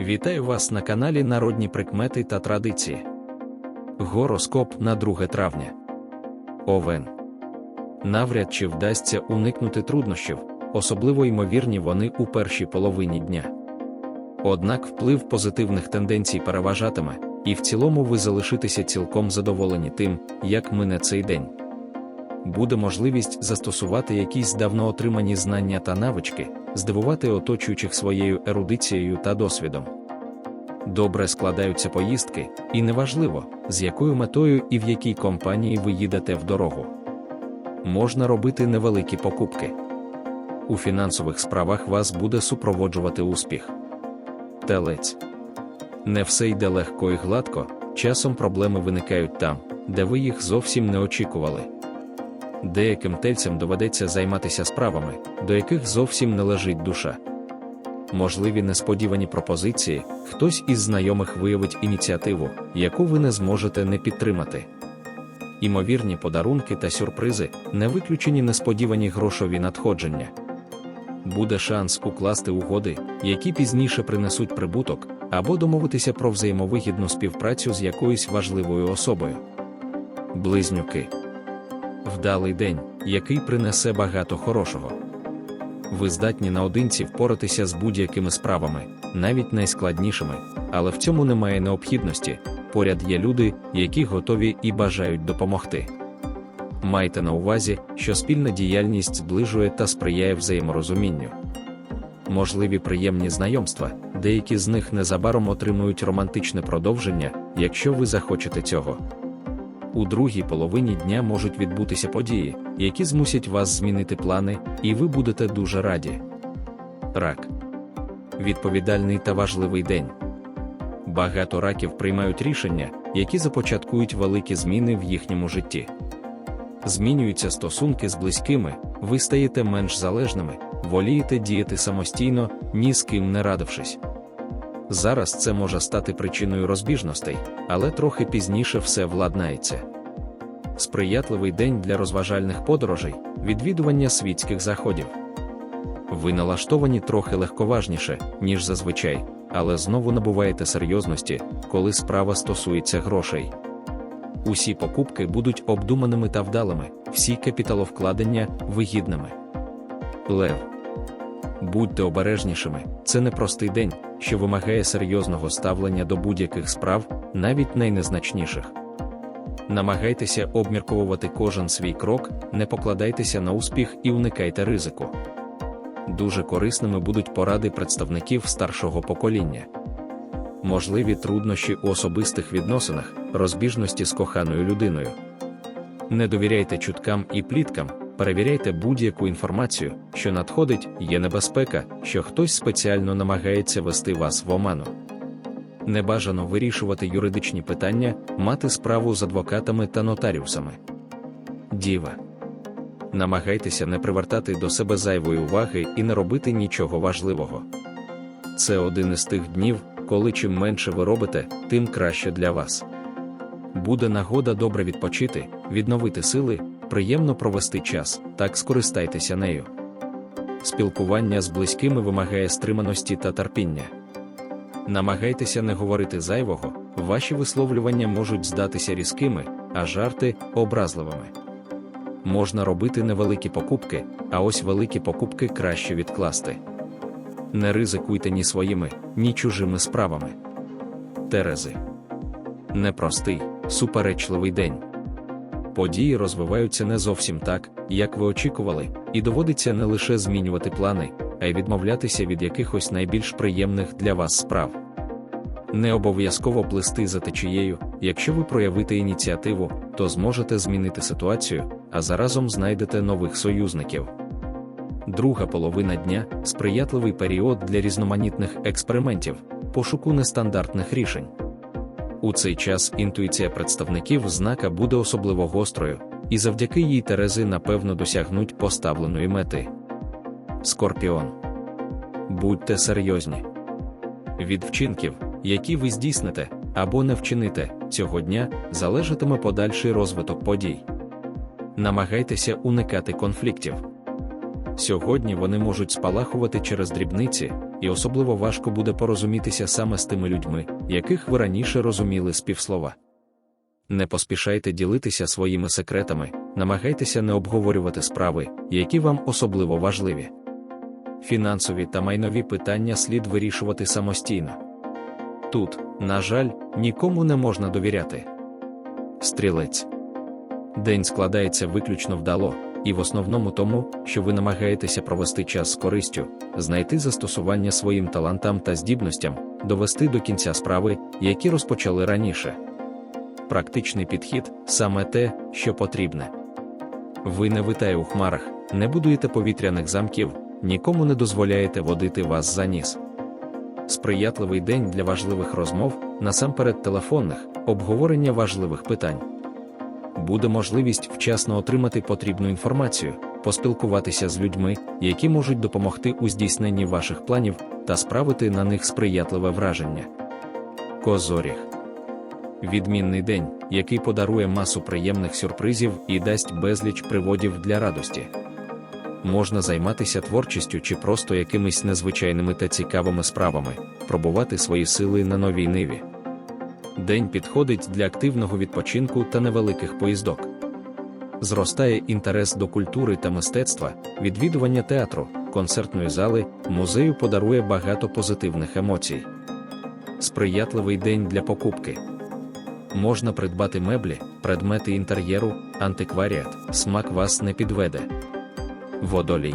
Вітаю вас на каналі Народні прикмети та традиції. Гороскоп на 2 травня. Овен. Навряд чи вдасться уникнути труднощів, особливо ймовірні вони у першій половині дня. Однак вплив позитивних тенденцій переважатиме, і в цілому ви залишитеся цілком задоволені тим, як мине цей день. Буде можливість застосувати якісь давно отримані знання та навички, здивувати оточуючих своєю ерудицією та досвідом. Добре складаються поїздки, і неважливо, з якою метою і в якій компанії ви їдете в дорогу. Можна робити невеликі покупки. У фінансових справах вас буде супроводжувати успіх. Телець. Не все йде легко і гладко, часом проблеми виникають там, де ви їх зовсім не очікували. Деяким тельцям доведеться займатися справами, до яких зовсім не лежить душа. Можливі несподівані пропозиції, хтось із знайомих виявить ініціативу, яку ви не зможете не підтримати. Імовірні подарунки та сюрпризи, не виключені несподівані грошові надходження. Буде шанс укласти угоди, які пізніше принесуть прибуток, або домовитися про взаємовигідну співпрацю з якоюсь важливою особою. Близнюки вдалий день, який принесе багато хорошого. Ви здатні наодинці впоратися з будь-якими справами, навіть найскладнішими, але в цьому немає необхідності. Поряд є люди, які готові і бажають допомогти. Майте на увазі, що спільна діяльність зближує та сприяє взаєморозумінню. Можливі приємні знайомства, деякі з них незабаром отримують романтичне продовження, якщо ви захочете цього. У другій половині дня можуть відбутися події, які змусять вас змінити плани, і ви будете дуже раді. Рак відповідальний та важливий день. Багато раків приймають рішення, які започаткують великі зміни в їхньому житті. Змінюються стосунки з близькими, ви стаєте менш залежними, волієте діяти самостійно, ні з ким не радившись. Зараз це може стати причиною розбіжностей, але трохи пізніше все владнається. Сприятливий день для розважальних подорожей, відвідування світських заходів. Ви налаштовані трохи легковажніше, ніж зазвичай, але знову набуваєте серйозності, коли справа стосується грошей. Усі покупки будуть обдуманими та вдалими, всі капіталовкладення вигідними. Лев. Будьте обережнішими, це непростий день, що вимагає серйозного ставлення до будь-яких справ, навіть найнезначніших. Намагайтеся обмірковувати кожен свій крок, не покладайтеся на успіх і уникайте ризику. Дуже корисними будуть поради представників старшого покоління. Можливі труднощі у особистих відносинах, розбіжності з коханою людиною. Не довіряйте чуткам і пліткам, перевіряйте будь-яку інформацію, що надходить, є небезпека, що хтось спеціально намагається вести вас в оману. Небажано вирішувати юридичні питання, мати справу з адвокатами та нотаріусами. Діва. Намагайтеся не привертати до себе зайвої уваги і не робити нічого важливого. Це один із тих днів, коли чим менше ви робите, тим краще для вас. Буде нагода добре відпочити, відновити сили, приємно провести час, так скористайтеся нею. Спілкування з близькими вимагає стриманості та терпіння. Намагайтеся не говорити зайвого, ваші висловлювання можуть здатися різкими, а жарти образливими. Можна робити невеликі покупки, а ось великі покупки краще відкласти. Не ризикуйте ні своїми, ні чужими справами. Терези. Непростий, суперечливий день. Події розвиваються не зовсім так, як ви очікували, і доводиться не лише змінювати плани, а й відмовлятися від якихось найбільш приємних для вас справ. Не обов'язково плисти за течією, якщо ви проявите ініціативу, то зможете змінити ситуацію, а заразом знайдете нових союзників. Друга половина дня сприятливий період для різноманітних експериментів, пошуку нестандартних рішень. У цей час інтуїція представників знака буде особливо гострою, і завдяки їй Терези напевно досягнуть поставленої мети. Скорпіон. Будьте серйозні. Від вчинків, які ви здійсните або не вчините, цього дня залежатиме подальший розвиток подій. Намагайтеся уникати конфліктів. Сьогодні вони можуть спалахувати через дрібниці, і особливо важко буде порозумітися саме з тими людьми, яких ви раніше розуміли з півслова. Не поспішайте ділитися своїми секретами, намагайтеся не обговорювати справи, які вам особливо важливі. Фінансові та майнові питання слід вирішувати самостійно. Тут, на жаль, нікому не можна довіряти. Стрілець. День складається виключно вдало, і в основному тому, що ви намагаєтеся провести час з користю, знайти застосування своїм талантам та здібностям, довести до кінця справи, які розпочали раніше. Практичний підхід саме те, що потрібне. Ви не витає у хмарах, не будуєте повітряних замків, нікому не дозволяєте водити вас за ніс. Сприятливий день для важливих розмов, насамперед телефонних, обговорення важливих питань. Буде можливість вчасно отримати потрібну інформацію, поспілкуватися з людьми, які можуть допомогти у здійсненні ваших планів та справити на них сприятливе враження. Козоріг відмінний день, який подарує масу приємних сюрпризів і дасть безліч приводів для радості. Можна займатися творчістю чи просто якимись незвичайними та цікавими справами, пробувати свої сили на новій ниві. День підходить для активного відпочинку та невеликих поїздок. Зростає інтерес до культури та мистецтва, відвідування театру, концертної зали, музею подарує багато позитивних емоцій. Сприятливий день для покупки. Можна придбати меблі, предмети інтер'єру, антикваріат, смак вас не підведе. Водолій.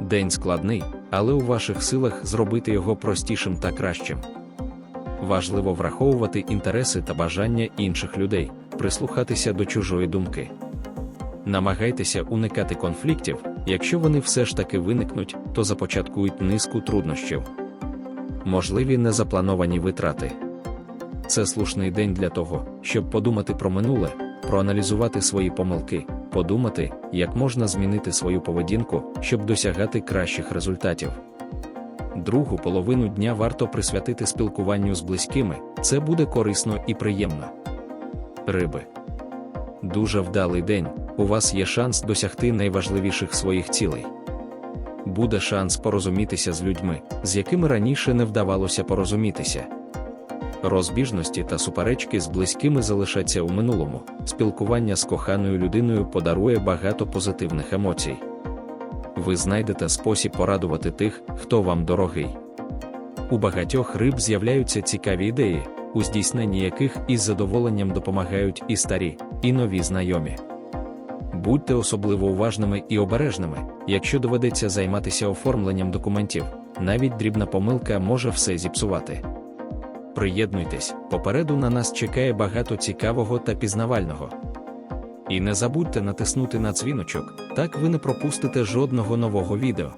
День складний, але у ваших силах зробити його простішим та кращим. Важливо враховувати інтереси та бажання інших людей, прислухатися до чужої думки. Намагайтеся уникати конфліктів, якщо вони все ж таки виникнуть, то започаткують низку труднощів. Можливі незаплановані витрати. Це слушний день для того, щоб подумати про минуле, проаналізувати свої помилки, подумати, як можна змінити свою поведінку, щоб досягати кращих результатів. Другу половину дня варто присвятити спілкуванню з близькими, це буде корисно і приємно. Риби. Дуже вдалий день, у вас є шанс досягти найважливіших своїх цілей. Буде шанс порозумітися з людьми, з якими раніше не вдавалося порозумітися. Розбіжності та суперечки з близькими залишаться у минулому. Спілкування з коханою людиною подарує багато позитивних емоцій. Ви знайдете спосіб порадувати тих, хто вам дорогий. У багатьох риб з'являються цікаві ідеї, у здійсненні яких із задоволенням допомагають і старі, і нові знайомі. Будьте особливо уважними і обережними, якщо доведеться займатися оформленням документів, навіть дрібна помилка може все зіпсувати. Приєднуйтесь, попереду на нас чекає багато цікавого та пізнавального. І не забудьте натиснути на дзвіночок, так ви не пропустите жодного нового відео.